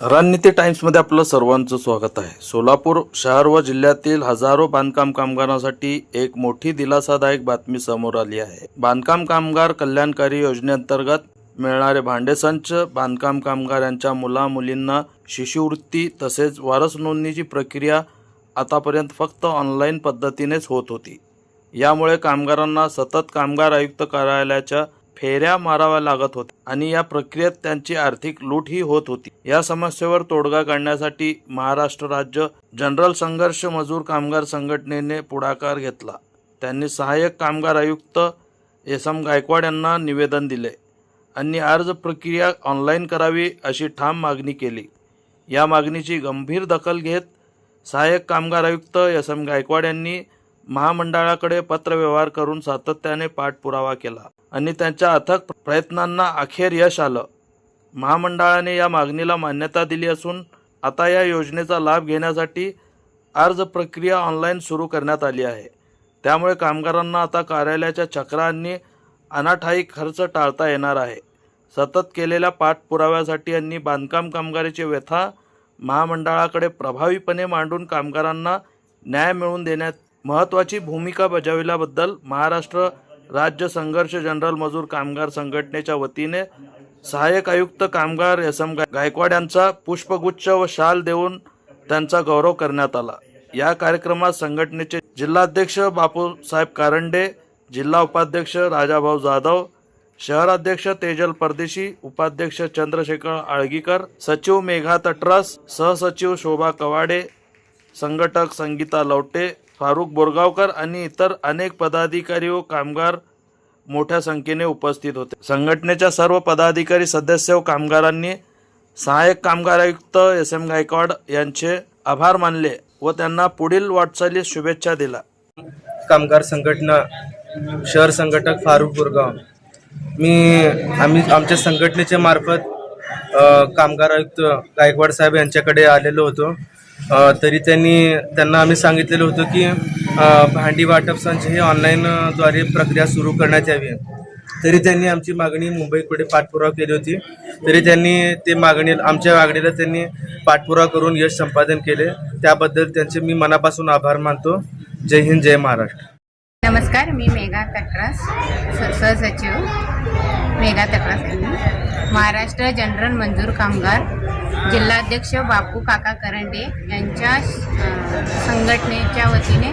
रणनीती टाइम्समध्ये आपलं सर्वांचं स्वागत आहे. सोलापूर शहर व जिल्ह्यातील हजारो बांधकाम कामगारांसाठी एक मोठी दिलासादायक बातमी समोर आली आहे. बांधकाम कामगार कल्याणकारी योजनेअंतर्गत मिळणारे भांडेसंच बांधकाम कामगार यांच्या मुला मुलींना शिष्यवृत्ती तसेच वारस नोंदणीची प्रक्रिया आतापर्यंत फक्त ऑनलाईन पद्धतीनेच होत होती. यामुळे कामगारांना सतत कामगार आयुक्त कार्यालयाच्या फेऱ्या माराव्या लागत होत्या आणि या प्रक्रियेत त्यांची आर्थिक लूटही होत होती. या समस्येवर तोडगा काढण्यासाठी महाराष्ट्र राज्य जनरल संघर्ष मजूर कामगार संघटनेने पुढाकार घेतला. त्यांनी सहाय्यक कामगार आयुक्त एस एम गायकवाड यांना निवेदन दिले आणि अर्ज प्रक्रिया ऑनलाईन करावी अशी ठाम मागणी केली. या मागणीची गंभीर दखल घेत सहाय्यक कामगार आयुक्त एस एम गायकवाड यांनी महामंडळाकडे पत्रव्यवहार करून सातत्याने पाठपुरावा केला आणि त्यांच्या अथक प्रयत्नांना अखेर यश आलं. महामंडळाने या मागणीला मान्यता दिली असून आता या योजनेचा लाभ घेण्यासाठी अर्ज प्रक्रिया ऑनलाईन सुरू करण्यात आली आहे. त्यामुळे कामगारांना आता कार्यालयाच्या चक्रांनी अनाठाई खर्च टाळता येणार आहे. सतत केलेल्या पाठपुराव्यासाठी यांनी बांधकाम कामगाराची व्यथा महामंडळाकडे प्रभावीपणे मांडून कामगारांना न्याय मिळवून देण्यात महत्त्वाची भूमिका बजाविल्याबद्दल महाराष्ट्र राज्य संघर्ष जनरल मजूर कामगार संघटनेच्या वतीने सहाय्यक आयुक्त कामगार एस एम गायकवाड यांचा पुष्पगुच्छ व शाल देऊन त्यांचा गौरव करण्यात आला. या कार्यक्रमात संघटनेचे जिल्हाध्यक्ष बापूसाहेब कारंडे जिल्हा उपाध्यक्ष राजाभाऊ जाधव शहराध्यक्ष तेजल परदेशी उपाध्यक्ष चंद्रशेखर आळगीकर सचिव मेघा तटरस सहसचिव शोभा कवाडे संघटक संगीता लवटे फारुख बोरगावकर आणि इतर अनेक पदाधिकारी व कामगार मोठ्या संख्येने उपस्थित होते. संघटनेच्या सर्व पदाधिकारी सदस्य व कामगारांनी सहाय्यक कामगार आयुक्त एस एम गायकवाड यांचे आभार मानले व त्यांना पुढील वाटचालीस शुभेच्छा दिला कामगार संघटना शहर संघटक फारुख बोरगाव. मी आम्ही आमच्या संघटनेच्या मार्फत कामगार आयुक्त गायकवाड साहेब यांच्याकडे आलेलो होतो. तरी त्यांनी त्यांना आम्ही सांगितलेलं होतं की भांडी वाटप संच हे ऑनलाईनद्वारे प्रक्रिया सुरू करण्यात यावी. तरी त्यांनी आमची मागणी मुंबईकडे पाठपुरावा केली होती. तरी त्यांनी ते मागणी आमच्या मागणीला त्यांनी पाठपुरावा करून यश संपादन केले. त्याबद्दल त्यांचे मी मनापासून आभार मानतो. जय हिंद जय महाराष्ट्र. नमस्कार मी मेघा तक्रास सहसचिव मेघा तक्रास महाराष्ट्र जनरल मंजूर कामगार जिल्हाध्यक्ष बापू काका करंडे यांच्या संघटनेच्या वतीने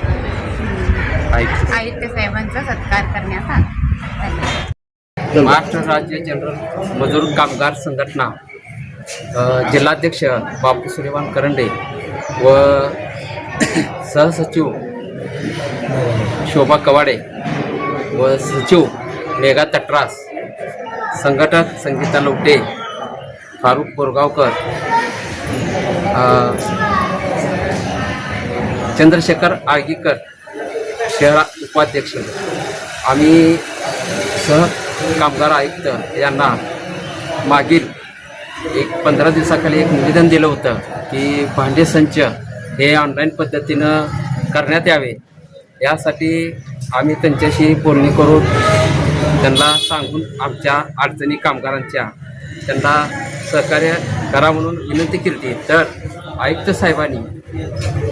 आयुक्त. साहेबांचा सत्कार करण्यात आला. महाराष्ट्र राज्य जनरल मजूर कामगार संघटना जिल्हाध्यक्ष बापू सूर्यवान करंडे व सहसचिव शोभा कवाडे व सचिव मेघा तटरास संघटक संगीता लोटे फारुख बोरगावकर चंद्रशेखर आळगीकर शहरा उपाध्यक्ष. आम्ही सह कामगार आयुक्त यांना मागील एक पंधरा दिवसाखाली एक निवेदन दिलं होतं की भांडे संच हे ऑनलाईन पद्धतीनं करण्यात यावे. यासाठी आम्ही त्यांच्याशी बोलणी करून त्यांना सांगून आमच्या अडचणी कामगारांच्या त्यांना सहकार्य करा म्हणून विनंती केली तर आयुक्त साहेबांनी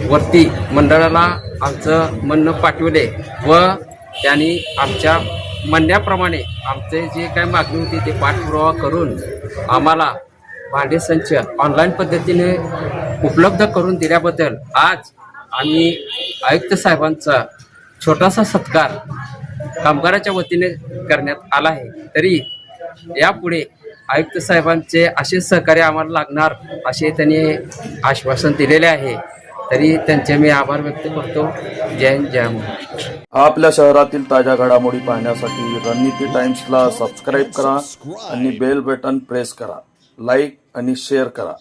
वरती मंडळाला आमचं म्हणणं पाठवले व त्यांनी आमच्या म्हणण्याप्रमाणे आमचे जे काय मागणी होती ते पाठपुरावा करून आम्हाला भांडे संच ऑनलाईन पद्धतीने उपलब्ध करून दिल्याबद्दल आज आम्ही आयुक्त साहेबांचा छोटासा सत्कार कामगाराच्या वतीने करण्यात आला आहे. तरी यापुढे आयुक्त साहेबांचे असे सहकार्य आम्हाला लागणार असे त्यांनी आश्वासन दिलेले आहे. तरी त्यांचे मी आभार व्यक्त करतो. जय हिंद जय महाराष्ट्र. आपल्या शहरातील ताज्या घडामोडी पाहण्यासाठी रणनीती टाइम्सला सबस्क्राईब करा आणि बेल बटन प्रेस करा. लाईक आणि शेअर करा.